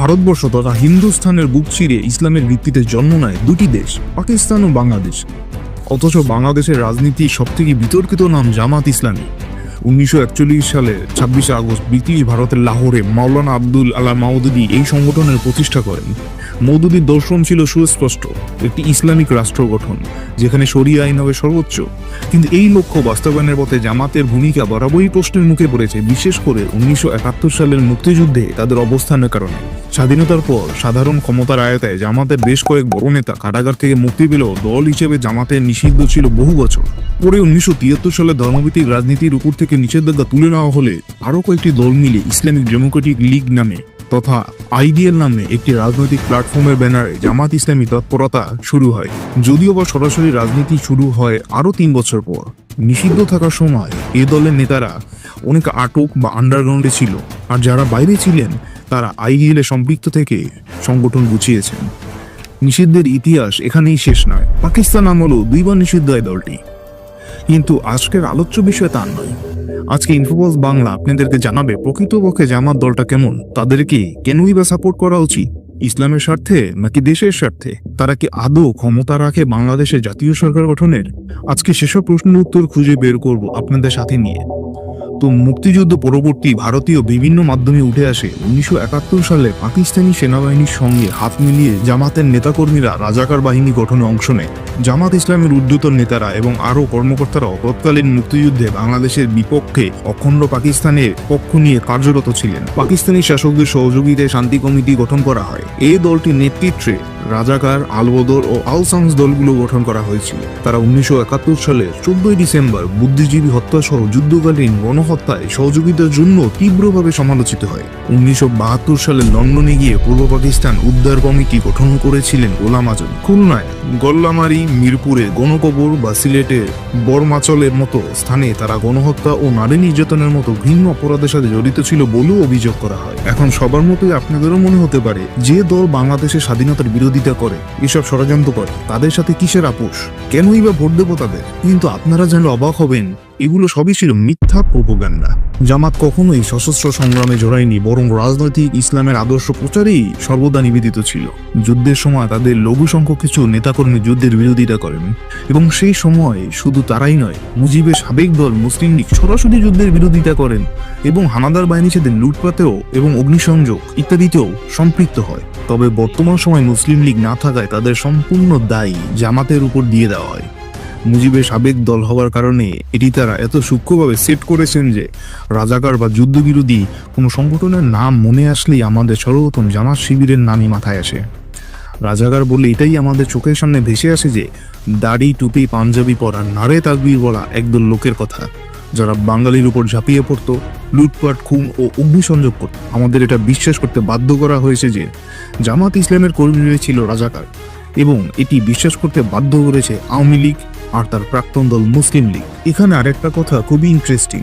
ভারতবর্ষ তথা হিন্দুস্থানের বুক চিরে ইসলামের ভিত্তিতে জন্ম নেয় দুটি দেশ, পাকিস্তান ও বাংলাদেশ। অথচ বাংলাদেশের রাজনীতি সবথেকে বিতর্কিত নাম জামাত ইসলামী। উনিশশো একচল্লিশ সালে ছাব্বিশে আগস্ট ব্রিটিশ ভারতের লাহোরে মাওলানা আব্দুল আলা মাউদুদি এই সংগঠনের প্রতিষ্ঠা করেন। মৌদুদির দর্শন ছিল সুস্পষ্ট, একটি ইসলামিক রাষ্ট্র গঠন, যেখানে শরিয়া আইন হবে সর্বোচ্চ। কিন্তু এই লক্ষ্য বাস্তবায়নের পথে জামাতের ভূমিকা বরাবরই প্রশ্নের মুখে পড়েছে, বিশেষ করে উনিশশো একাত্তর সালের মুক্তিযুদ্ধে তাদের অবস্থানের কারণে। স্বাধীনতার পর সাধারণ ক্ষমতার আয়তায় জামাতের বেশ কয়েক বড় নেতা কারাগার থেকে মুক্তি পেলেও দল হিসেবে জামাতের নিষিদ্ধ ছিল বহু বছর। পরে উনিশশো তিয়াত্তর সালে ধর্মভিত্তিক রাজনীতির উপর থেকে নিষেধাজ্ঞা তুলে নেওয়া হলে আরও কয়েকটি দল মিলে ইসলামিক ডেমোক্রেটিক লীগ নামে তথা আইডিএল নামে একটি রাজনৈতিক প্ল্যাটফর্মের ব্যানারে জামাত ইসলামী তৎপরতা শুরু হয়। যদিও বা সরাসরি রাজনীতি শুরু হয় আরও তিন বছর পর। নিষিদ্ধ থাকার সময় এ দলের নেতারা অনেক আটক বা আন্ডারগ্রাউন্ডে ছিল। আর যারা বাইরে ছিলেন, তারা আইডিএলে সম্পৃক্ত থেকে সংগঠন গুছিয়েছেন। নিষিদ্ধের ইতিহাস এখানেই শেষ নয়। পাকিস্তান আমলেও দুইবার নিষিদ্ধ হয় দলটি। কিন্তু আজকের আলোচ্য বিষয় তা নয়। আজকে ইনফোবস বাংলা আপনাদেরকে জানাবে প্রকৃতপক্ষে জামাত দলটা কেমন তাদেরকে কেনই বা সাপোর্ট করা উচিত? ইসলামের স্বার্থে নাকি দেশের স্বার্থে? তারা কি আদৌ ক্ষমতা রাখে বাংলাদেশের জাতীয় সরকার গঠনের? আজকে সেসব প্রশ্নের উত্তর খুঁজে বের করব আপনাদের সাথে নিয়ে। তো মুক্তিযুদ্ধ পরবর্তী ভারতীয় বিভিন্ন মাধ্যমে উঠে আসে। উনিশশো একাত্তর সালে পাকিস্তানি সেনাবাহিনীর সঙ্গে হাত মিলিয়ে জামাতের নেতাকর্মীরা রাজাকার বাহিনী গঠনে অংশ নেয়। জামাত ইসলামের ঊর্ধ্বতন নেতারা এবং আরও কর্মকর্তারাও তৎকালীন মুক্তিযুদ্ধে বাংলাদেশের বিপক্ষে অখণ্ড পাকিস্তানের পক্ষ নিয়ে কার্যরত ছিলেন। পাকিস্তানি শাসকদের সহযোগিতায় শান্তি কমিটি গঠন করা হয়। এই দলটির নেতৃত্বে রাজাকার, আলবদর ও আলসাংস দলগুলো গঠন করা হয়েছিল। তারা উনিশশো একাত্তর চোদ্দই ডিসেম্বর বুদ্ধিজীবী হত্যা সহ যুদ্ধকালীন গণহত্যায় সহযোগিতার জন্য তীব্রভাবে সমালোচিত হয়। উনিশশো বাহাত্তর সালে লন্ডনে গিয়ে পূর্ব পাকিস্তান উদ্ধার কমিটি গঠন করেছিলেন গোলাম আজম। খুলনায় গল্লামারি, মিরপুরে গণকবর বা সিলেটের বরমাচলের মতো স্থানে তারা গণহত্যা ও নারী নির্যাতনের মতো ভিন্ন অপরাধের সাথে জড়িত ছিল বলেও অভিযোগ করা হয়। এখন সবার মতোই আপনাদেরও মনে হতে পারে, যে দল বাংলাদেশের স্বাধীনতার বিরোধিতা করে। এসব ষড়যন্ত্র করে। তাদের সাথে কিসের আপোষ? কেনই বা ভোট দেবো তাদের? কিন্তু আপনারা যেন অবাক হবেন, এগুলো সবই ছিল মিথ্যা প্রোপোগান্ডা। জামাত কখনোই সশস্ত্র সংগ্রামে জড়ায়নি, বরং রাজনৈতিক ইসলামের আদর্শ প্রচারেই সর্বদা নিবেদিত ছিল। যুদ্ধের সময় তাদের লঘু সংখ্যক কিছু নেতাকর্মী যুদ্ধের বিরোধিতা করেন। এবং সেই সময় শুধু তারাই নয়, মুজিবের সাবেক দল মুসলিম লীগ সরাসরি যুদ্ধের বিরোধিতা করেন এবং হানাদার বাহিনী সাথে লুটপাতেও এবং অগ্নিসংযোগ ইত্যাদিতেও সম্পৃক্ত হয়। তবে বর্তমান সময় মুসলিম লীগ না থাকায় তাদের সম্পূর্ণ দায়ী জামাতের উপর দিয়ে দেওয়া হয়। মুজিবের সাবেক দল হওয়ার কারণে এটি তারা এত সূক্ষ্মভাবে সেট করেছেন যে রাজাকার বা যুদ্ধবিরোধী কোনো সংগঠনের নাম মনে আসলেই আমাদের সর্বপ্রথম জামাত শিবিরের নামই মাথায় আসে। রাজাকার বলে এটাই আমাদের চোখের সামনে ভেসে আসে যে দাড়ি, টুপি, পাঞ্জাবি পরা নারে তাকবির বলা একদল লোকের কথা। যারা বাঙালির উপর ঝাঁপিয়ে পড়তো, লুটপাট, খুন ও অগ্নিসংযোগ করত। আমাদের এটা বিশ্বাস করতে বাধ্য করা হয়েছে যে জামাত ইসলামের কর্মীরা ছিল রাজাকার এবং এটি বিশ্বাস করতে বাধ্য করেছে আওয়ামী লীগ আর তার প্রাক্তন দল মুসলিম লীগ। এখানে আরেকটা কথা খুবই ইন্টারেস্টিং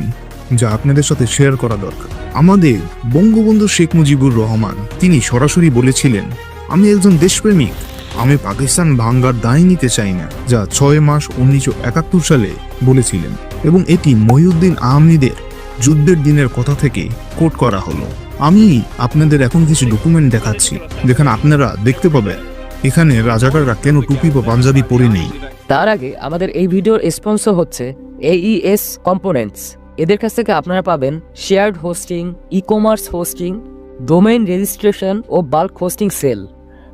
যা আপনাদের সাথে শেয়ার করা দরকার। আমাদের বঙ্গবন্ধু শেখ মুজিবুর রহমান, তিনি সরাসরি বলেছিলেন, আমি একজন দেশপ্রেমিক, আমি পাকিস্তান ভাঙ্গার দায় নিতে চাই না। যা ছয় মাস উনিশশো একাত্তর সালে বলেছিলেন এবং এটি মহিউদ্দিন আহমেদের যুদ্ধের দিনের কথা থেকে কোট করা হলো। আমি আপনাদের এখন কিছু ডকুমেন্ট দেখাচ্ছি যেখানে আপনারা দেখতে পাবেন এখানে রাজাকাররা কেন টুপি বা পাঞ্জাবি পরে নেই। তার আগে আমাদের এই ভিডিওর স্পন্সর হচ্ছে এইএস কম্পোনেন্টস এদের কাছ থেকে আপনারা পাবেন shared hosting e-commerce hosting domain registration ও বাল্ক হোস্টিং সেল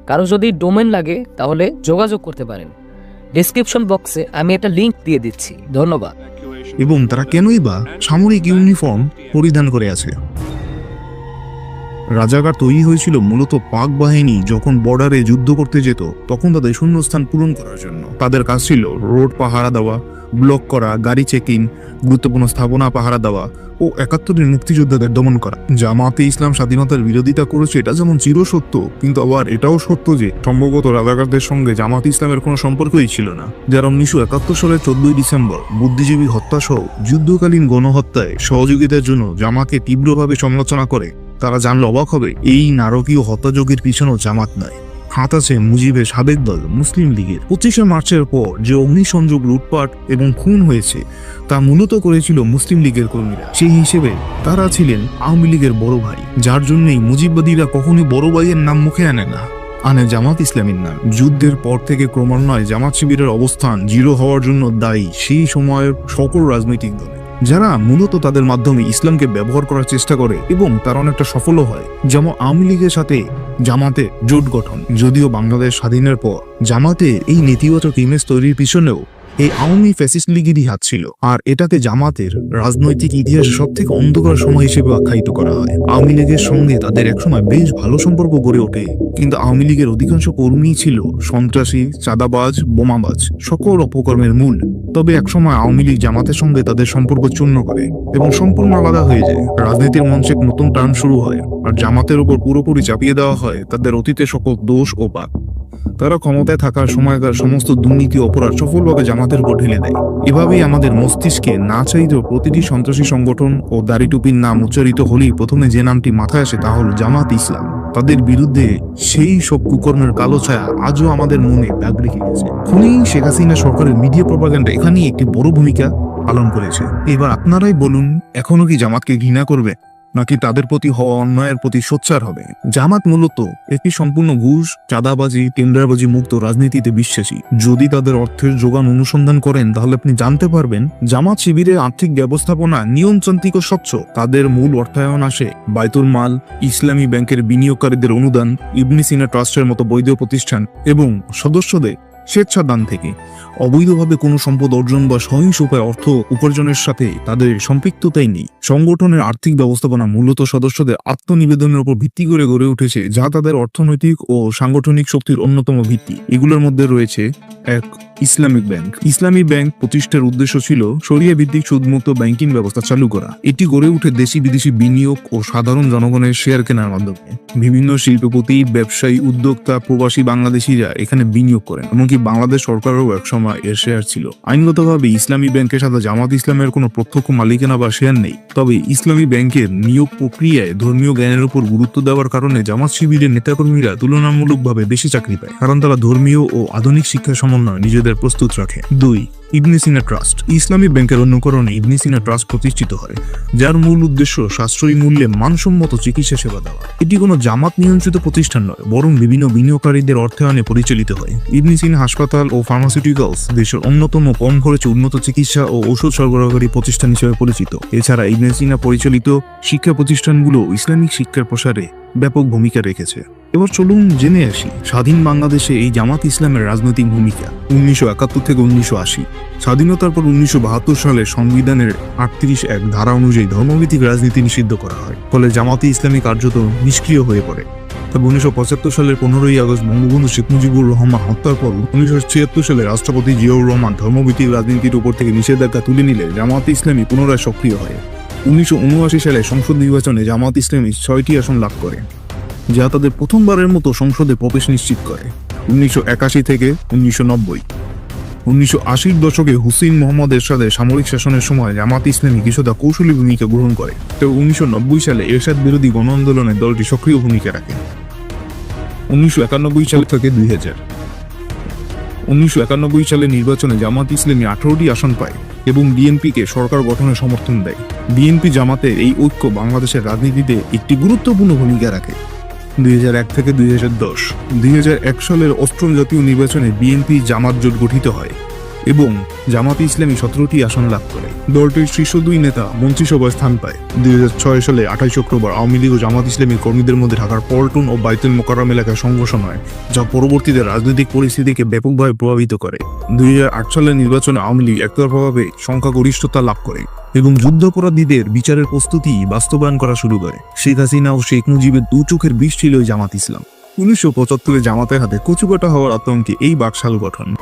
কারও যদি ডোমেন লাগে তাহলে যোগাযোগ করতে পারেন। ডেসক্রিপশন বক্সে আমি একটা লিংক দিয়ে দিচ্ছি। ধন্যবাদ। এবং তারা কেনই বা সামরিক ইউনিফর্ম পরিধান করে আছে। রাজাকার তৈরি হয়েছিল মূলত পাক বাহিনী যখন বর্ডারে যুদ্ধ করতে যেত, তখন তাদের শূন্যস্থান পূরণ করার জন্য। তাদের কাজ ছিল রোড পাহারা দেওয়া, ব্লক করা, গাড়ি চেকিং গুরুত্বপূর্ণ স্থাপনা পাহারা দেওয়া ও একাত্তরের মুক্তিযোদ্ধাদের দমন করা। জামাতে ইসলাম স্বাধীনতার বিরোধিতা করেছে এটা যেমন চিরসত্য, কিন্তু আবার এটাও সত্য যে সম্ভবত রাজাকারদের সঙ্গে জামাত ইসলামের কোনো সম্পর্কই ছিল না। যারা উনিশশো একাত্তর সালের চোদ্দই ডিসেম্বর বুদ্ধিজীবী হত্যা সহ যুদ্ধকালীন গণহত্যায় সহযোগিতার জন্য জামাকে তীব্রভাবে সমালোচনা করে তারা জানলে অবাক হবে, এই নারকীয় হত্যাযোগের পিছনেও জামাত নয় হাত আছে মুজিবের সাবেক দল মুসলিম লীগের। পঁচিশে মার্চের পর যে অগ্নিসংযোগ, লুটপাট এবং খুন হয়েছে, তা মূলত করেছিল মুসলিম লীগের কর্মীরা। সেই হিসেবে তারা ছিলেন আওয়ামী লীগের বড় ভাই, যার জন্যই মুজিববাদীরা কখনোই বড় ভাইয়ের নাম মুখে আনে না। আনে জামাত ইসলামীর নাম। যুদ্ধের পর থেকে ক্রমান্বয়ে জামাত শিবিরের অবস্থান জিরো হওয়ার জন্য দায়ী সেই সময়ের সকল রাজনৈতিক দল যারা মূলত তাদের মাধ্যমে ইসলামকে ব্যবহার করার চেষ্টা করে এবং তার অনেকটা সফলও হয়, যেমন আওয়ামী লীগের সাথে জামাতে জোট গঠন। যদিও বাংলাদেশ স্বাধীনের পর জামাতে এই নেতিবাচক ইমেজ তৈরির পিছনেও এই আওয়ামী ফ্যাসিস্ট লীগেরই হাত ছিল। আর এটাকে জামাতের রাজনৈতিক ইতিহাসে সব থেকে অন্ধকার সময় হিসেবে আখ্যায়িত করা হয়। আওয়ামী লীগের সঙ্গে তাদের একসময় বেশ ভালো সম্পর্ক গড়ে ওঠে। কিন্তু আওয়ামী লীগের অধিকাংশ কর্মীই ছিল সন্ত্রাসী, চাঁদাবাজ, বোমাবাজ, সকল অপকর্মের মূল। তবে একসময় আওয়ামী লীগ জামাতের সঙ্গে তাদের সম্পর্ক চূর্ণ করে এবং সম্পূর্ণ আলাদা হয়ে যায়। রাজনীতির মঞ্চে নতুন টান শুরু হয়। আর জামাতের উপর পুরোপুরি চাপিয়ে দেওয়া হয় তাদের অতীতে সকল দোষ ও পাপ। তারা ক্ষমতায় থাকার সময়কার সমস্ত দুর্নীতি, অপরাধ সফলভাবে জামাতের উপর ঢেলে দেয়। এভাবেই আমাদের মস্তিষ্কে না চাইতেও প্রতিটি সন্ত্রাসী সংগঠন ও দাড়ি টুপির নাম উচ্চারিত হলেই প্রথমে যে নামটি মাথায় আসে তা হল জামাত ইসলাম। তাদের বিরুদ্ধে সেই সব কুকর্মের কালো ছায়া আজও আমাদের মনে দাগ রেখে গেছে। খুনি শেখ হাসিনা সরকারের মিডিয়া প্রপাগান্ডা এখানেই একটি বড় ভূমিকা পালন করেছে। এবার আপনারাই বলুন, এখনও কি জামাতকে ঘৃণা করবে? নাকি তাদের প্রতি হওয়া অন্যায়ের প্রতি সোচ্চার হবে? জামাত মূলত একটি সম্পূর্ণ ঘুষ, চাঁদাবাজি, টেন্ডারবাজি মুক্ত রাজনীতিতে বিশ্বাসী। যদি তাদের অর্থের যোগান অনুসন্ধান করেন, তাহলে আপনি জানতে পারবেন, জামাত শিবিরের আর্থিক ব্যবস্থাপনা নিয়মতান্ত্রিক স্বচ্ছ। তাদের মূল অর্থায়ন আসে বাইতুল মাল, ইসলামী ব্যাংকের বিনিয়োগকারীদের অনুদান, ইবনি সিনা ট্রাস্টের মতো বৈধ প্রতিষ্ঠান এবং সদস্যদের স্বেচ্ছাদান থেকে। অবৈধভাবে কোনো সম্পদ অর্জন বা সহিংস উপায় অর্থ উপার্জনের সাথে তাদের সম্পৃক্ততাই নেই। সংগঠনের আর্থিক ব্যবস্থাপনা মূলত সদস্যদের আত্মনিবেদনের উপর ভিত্তি করে গড়ে উঠেছে, যা তাদের অর্থনৈতিক ও সাংগঠনিক শক্তির অন্যতম ভিত্তি। এগুলোর মধ্যে রয়েছে এক, ইসলামিক ব্যাংক। ইসলামী ব্যাংক প্রতিষ্ঠার উদ্দেশ্য ছিল সরিয়া ভিত্তিক সুদমুক্ত ব্যাংকিং ব্যবস্থা চালু করা। এটি গড়ে উঠে দেশি বিদেশি বিনিয়োগ ও সাধারণ জনগণের শেয়ার কেনার মাধ্যমে। বিভিন্ন শিল্পপতি, ব্যবসায়ী, উদ্যোক্তা, প্রবাসী বাংলাদেশিরা এখানে বিনিয়োগ করেন, এমনকি বাংলাদেশ সরকারও একসময় এর শেয়ার ছিল। আইনগতভাবে ইসলামী ব্যাংকের সাথে জামাত ইসলামের কোনো প্রত্যক্ষ মালিকানা বা শেয়ার নেই। তবে ইসলামী ব্যাংকের নিয়োগ প্রক্রিয়ায় ধর্মীয় জ্ঞানের উপর গুরুত্ব দেওয়ার কারণে জামাত শিবিরের নেতাকর্মীরা তুলনামূলকভাবে বেশি চাকরি পায়। কারণ তারা ধর্মীয় ও আধুনিক শিক্ষা সমন্বয় নিজেদের প্রস্তুত রাখে। দুই ইবনে ট্রাস্ট। ইসলামী ব্যাংকের অনুকরণে ইবনে ট্রাস্ট প্রতিষ্ঠিত হয়, যার মূল উদ্দেশ্য সাশ্রয়ী মূল্যে মানসম্মত চিকিৎসা সেবা দেওয়া। এটি কোনো জামাত নিয়ন্ত্রিত প্রতিষ্ঠান নয়, বরং বিভিন্ন বিনিয়োগকারীদের অর্থায়নে পরিচালিত হয়। ইবনে হাসপাতাল ও ফার্মাসিউটিক্যালস দেশের অন্যতম কম খরচে উন্নত চিকিৎসা ও ঔষধ সরবরাহকারী প্রতিষ্ঠান হিসেবে পরিচিত। এছাড়া ইবনে সিনা পরিচালিত শিক্ষা প্রতিষ্ঠানগুলো ইসলামিক শিক্ষার প্রসারে ব্যাপক ভূমিকা রেখেছে। এবার চলুন জেনে আসি, স্বাধীন বাংলাদেশে এই জামাত ইসলামের রাজনৈতিক ভূমিকা। উনিশশো একাত্তর থেকে উনিশশো আশি। স্বাধীনতার পর উনিশশো বাহাত্তর সালে সংবিধানের আটত্রিশ এক ধারা অনুযায়ী ধর্মভিত্তিক রাজনীতি নিষিদ্ধ করা হয়। ফলে জামাতে ইসলামী কার্যত নিষ্ক্রিয় হয়ে পড়ে। তবে উনিশশো পঁচাত্তর সালের পনেরোই আগস্ট বঙ্গবন্ধু শেখ মুজিবুর রহমান হত্যার পর উনিশশো ছিয়াত্তর সালে রাষ্ট্রপতি জিয়াউর রহমান ধর্মভিত্তিক রাজনীতির উপর থেকে নিষেধাজ্ঞা তুলে নিলে জামাত ইসলামী পুনরায় সক্রিয় হয়। উনিশশো উনআশি সালে সংসদ নির্বাচনে জামাত ইসলামী ছয়টি আসন লাভ করে। যা তাদের প্রথমবারের মতো সংসদে প্রবেশ নিশ্চিত করে। উনিশশো একাশি থেকে উনিশশো নব্বই। উনিশশো আশির দশকে হুসেইন মোহাম্মদ এরশাদের সামরিক শাসনের সময় জামাত ইসলামী কিছুটা কৌশলী ভূমিকা গ্রহণ করে। তো উনিশশো সালে এরশাদ বিরোধী গণ আন্দোলনে দলটি সক্রিয় ভূমিকা রাখে। উনিশশো একানব্বই সাল থেকে দুই হাজার। উনিশশো সালে নির্বাচনে জামাত ইসলামী আঠারোটি আসন পায় এবং বিএনপিকে সরকার গঠনে সমর্থন দেয়। বিএনপি জামাতের এই ঐক্য বাংলাদেশের রাজনীতিতে একটি গুরুত্বপূর্ণ ভূমিকা রাখে। দুই হাজার এক থেকে দুই দুই সালের অষ্টম জাতীয় নির্বাচনে বিএনপি জামাত জোট গঠিত হয় এবং জামাত ইসলামী সতেরোটি আসন লাভ করে। দলটির শীর্ষ দুই নেতা মন্ত্রিসভায় স্থান পায়। দুই হাজার ছয় সালে আঠাইশ অক্টোবর আওয়ামী লীগ ও জামাত ইসলামী কর্মীদের মধ্যে ঢাকার পল্টন ও বাইতুল মোকাররম এলাকায় সংঘর্ষ হয়, যা পরবর্তীতে রাজনৈতিক পরিস্থিতিকে ব্যাপকভাবে প্রভাবিত করে। দুই হাজার আট সালের নির্বাচনে আওয়ামী লীগ একতরফাভাবে সংখ্যাগরিষ্ঠতা লাভ করে। এবং যুদ্ধাপরাধীদের বিচারের প্রস্তুতি বাস্তবায়ন করা শুরু করে। শেখ হাসিনা ও শেখ মুজিবের দু চোখের বিষ ছিল জামাত ইসলাম। উনিশশো পঁচাত্তরে জামাতের হাতে কচুকাটা হওয়ার আতঙ্কে এই বাকশাল গঠন।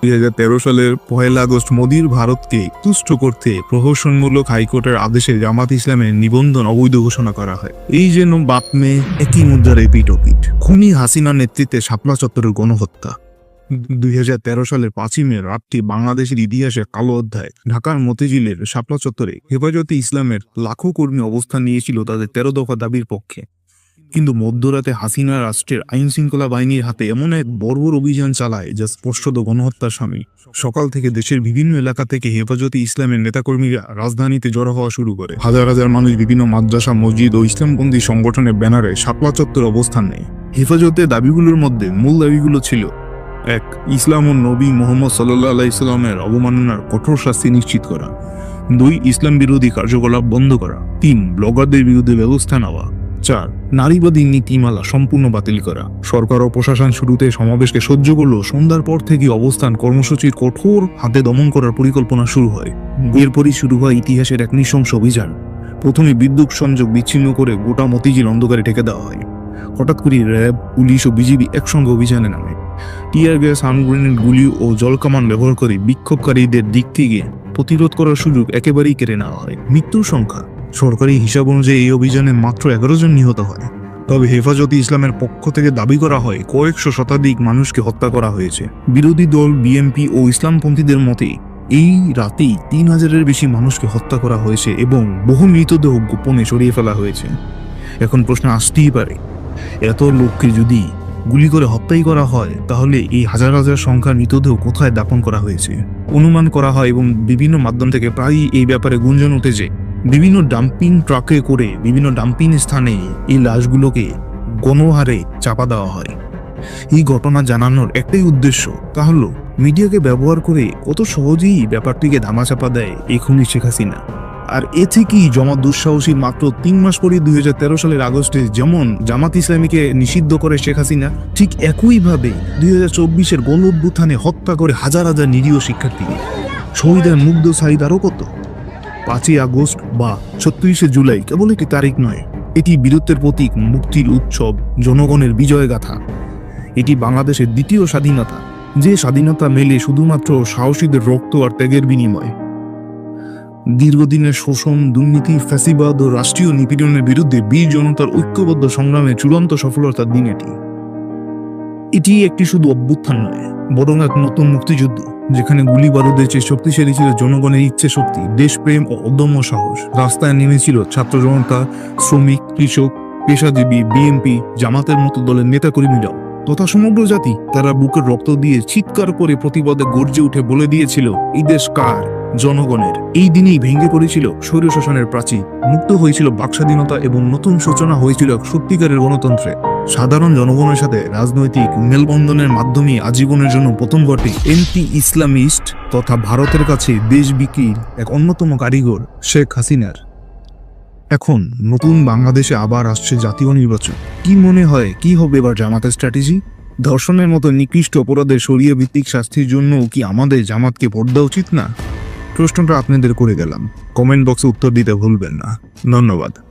দুই হাজার তেরো সালের পহেলা আগস্ট মোদির ভারতকে তুষ্ট করতে প্রহসনমূলক হাইকোর্টের আদেশে জামাত ইসলামের নিবন্ধন অবৈধ ঘোষণা করা হয়। এই যেন বাপমে একই মুদ্রার এপিট ওপিট খুনি হাসিনার নেতৃত্বে শাপলা চত্বরের গণহত্যা। দুই হাজার তেরো সালের পাঁচই মে রাতটি বাংলাদেশের ইতিহাসে কালো অধ্যায়, ঢাকার মতিঝিলের শাপলা চত্বরে হেফাজতে ইসলামের লাখো কর্মী অবস্থান নিয়েছিল তাদের তেরো দফা দাবির পক্ষে। কিন্তু মধ্যরাতে হাসিনা রাষ্ট্রের আইন শৃঙ্খলা বাহিনীর হাতে এমন এক বর্বর অভিযান চালায় যা স্পষ্টত গণহত্যার স্বামী সকাল থেকে দেশের বিভিন্ন এলাকা থেকে হেফাজতে ইসলামের নেতাকর্মীরা রাজধানীতে জড়ো হওয়া শুরু করে। হাজার হাজার মানুষ বিভিন্ন মাদ্রাসা, মসজিদ ও ইসলামপন্থী সংগঠনের ব্যানারে শাপলা চত্বর অবস্থান নেয়। হেফাজতের দাবিগুলোর মধ্যে মূল দাবিগুলো ছিল এক ইসলাম ও নবী মোহাম্মদ সাল্লাহ আলাইস্লামের অবমাননার কঠোর শাস্তি নিশ্চিত করা। দুই, ইসলাম বিরোধী কার্যকলাপ বন্ধ করা। তিন, ব্লগারদের বিরুদ্ধে ব্যবস্থা নেওয়া। চার, নারীবাদী নীতিমালা সম্পূর্ণ বাতিল করা। সরকার ও প্রশাসন শুরুতে সমাবেশকে সহ্য করল সন্ধ্যার পর থেকে অবস্থান কর্মসূচির কঠোর হাতে দমন করার পরিকল্পনা শুরু হয়। এরপরই শুরু হয় ইতিহাসের এক নৃশংস অভিযান। প্রথমে বিদ্যুৎ সংযোগ বিচ্ছিন্ন করে গোটা মতিঝিল অন্ধকারে ঢেকে দেওয়া হয়। হঠাৎ করে র্যাব, পুলিশ ও বিজিবি একসঙ্গে অভিযানে নামে। টিয়ার গ্যাস গ্রেনেড গুলি ও জলকামান ব্যবহার করে বিক্ষোভকারীদের দিক থেকে প্রতিরোধ করার সুযোগ একেবারেই কেড়ে নেওয়া হয়। মৃত্যুর সংখ্যা সরকারি হিসাব অনুযায়ী এই অভিযানে মাত্র এগারো জন নিহত হয়। তবে হেফাজতে ইসলামের পক্ষ থেকে দাবি করা হয়, কয়েকশো শতাধিক মানুষকে হত্যা করা হয়েছে। বিরোধী দল, বিএনপি ও ইসলামপন্থীদের মতে, এই রাতেই তিন হাজারের বেশি মানুষকে হত্যা করা হয়েছে এবং বহু মৃতদেহ গোপনে সরিয়ে ফেলা হয়েছে। এখন প্রশ্ন আসতেই পারে, এত লোককে যদি গুলি করে হত্যাই করা হয়, তাহলে এই হাজার হাজার সংখ্যার মৃতদেহ কোথায় দাপন করা হয়েছে? অনুমান করা হয় এবং বিভিন্ন মাধ্যম থেকে প্রায়ই এই ব্যাপারে গুঞ্জন উঠেছে বিভিন্ন ডাম্পিং ট্রাকে করে বিভিন্ন ডাম্পিং স্থানে এই লাশগুলোকে গণহারে চাপা দেওয়া হয়। এই ঘটনা জানানোর একটাই উদ্দেশ্য, তা হলো, মিডিয়াকে ব্যবহার করে কত সহজেই ব্যাপারটিকে ধামাচাপা দেয় এই খুনি শেখ হাসিনা। আর এ থেকেই জমা দুঃসাহসী মাত্র তিন মাস পরে দুই হাজার তেরো সালের আগস্টে যেমন জামাত ইসলামীকে নিষিদ্ধ করে শেখ হাসিনা, ঠিক একইভাবে দুই হাজার চব্বিশের গণ হত্যা করে হাজার হাজার নিরীহ শিক্ষার্থীকে শহীদের মুগ্ধ সাহিদ আরও কত? পাঁচই আগস্ট বা ছত্রিশে জুলাই কেবল একটি তারিখ নয়, এটি বীরত্বের প্রতীক, মুক্তির উৎসব, জনগণের বিজয় গাথা এটি বাংলাদেশের দ্বিতীয় স্বাধীনতা, যে স্বাধীনতা মেলে শুধুমাত্র সাহসীদের রক্ত আর ত্যাগের বিনিময়। দীর্ঘদিনের শোষণ, দুর্নীতি, ফ্যাসিবাদ ও রাষ্ট্রীয় নিপীড়নের বিরুদ্ধে বীর জনতার ঐক্যবদ্ধ সংগ্রামে চূড়ান্ত সফলতার দিন এটি। এটি একটি শুধু অভ্যুত্থান নয়, বরং এক নতুন মুক্তিযুদ্ধ, যেখানে গুলি বারুদের চেয়ে শক্তিশালী ছিল জনগণের ইচ্ছে শক্তি, দেশপ্রেম ও অদম্য সাহস। রাস্তায় নেমেছিল ছাত্র জনতা, শ্রমিক, কৃষক, পেশাজীবী বিএনপি জামাতের মতো দলের নেতাকর্মীরাও। তথা সমগ্র জাতি, তারা বুকের রক্ত দিয়ে চিৎকার করে প্রতিবাদে গর্জে উঠে বলে দিয়েছিল, এই দেশ কার? জনগণের। এই দিনেই ভেঙে পড়েছিল স্বৈর শাসনের প্রাচীর মুক্ত হয়েছিল বাকস্বাধীনতা এবং নতুন সূচনা হয়েছিল সত্যিকারের গণতন্ত্রে। সাধারণ জনগণের সাথে রাজনৈতিক মেলবন্ধনের মাধ্যমে আজীবনের জন্য প্রথম ঘটে এন্টি ইসলামিস্ট তথা ভারতের কাছে দেশ বিক্রির এক অন্যতম কারিগর শেখ হাসিনার। এখন নতুন বাংলাদেশে আবার আসছে জাতীয় নির্বাচন। কি মনে হয়, কি হবে এবার জামাতের স্ট্র্যাটেজি? ধর্ষণের মতো নিকৃষ্ট অপরাধের সরিয়ে ভিত্তিক শাস্তির জন্য কি আমাদের জামাতকে দেওয়া উচিত না? প্রশ্নটা আপনাদের করে গেলাম। কমেন্ট বক্সে উত্তর দিতে ভুলবেন না। ধন্যবাদ।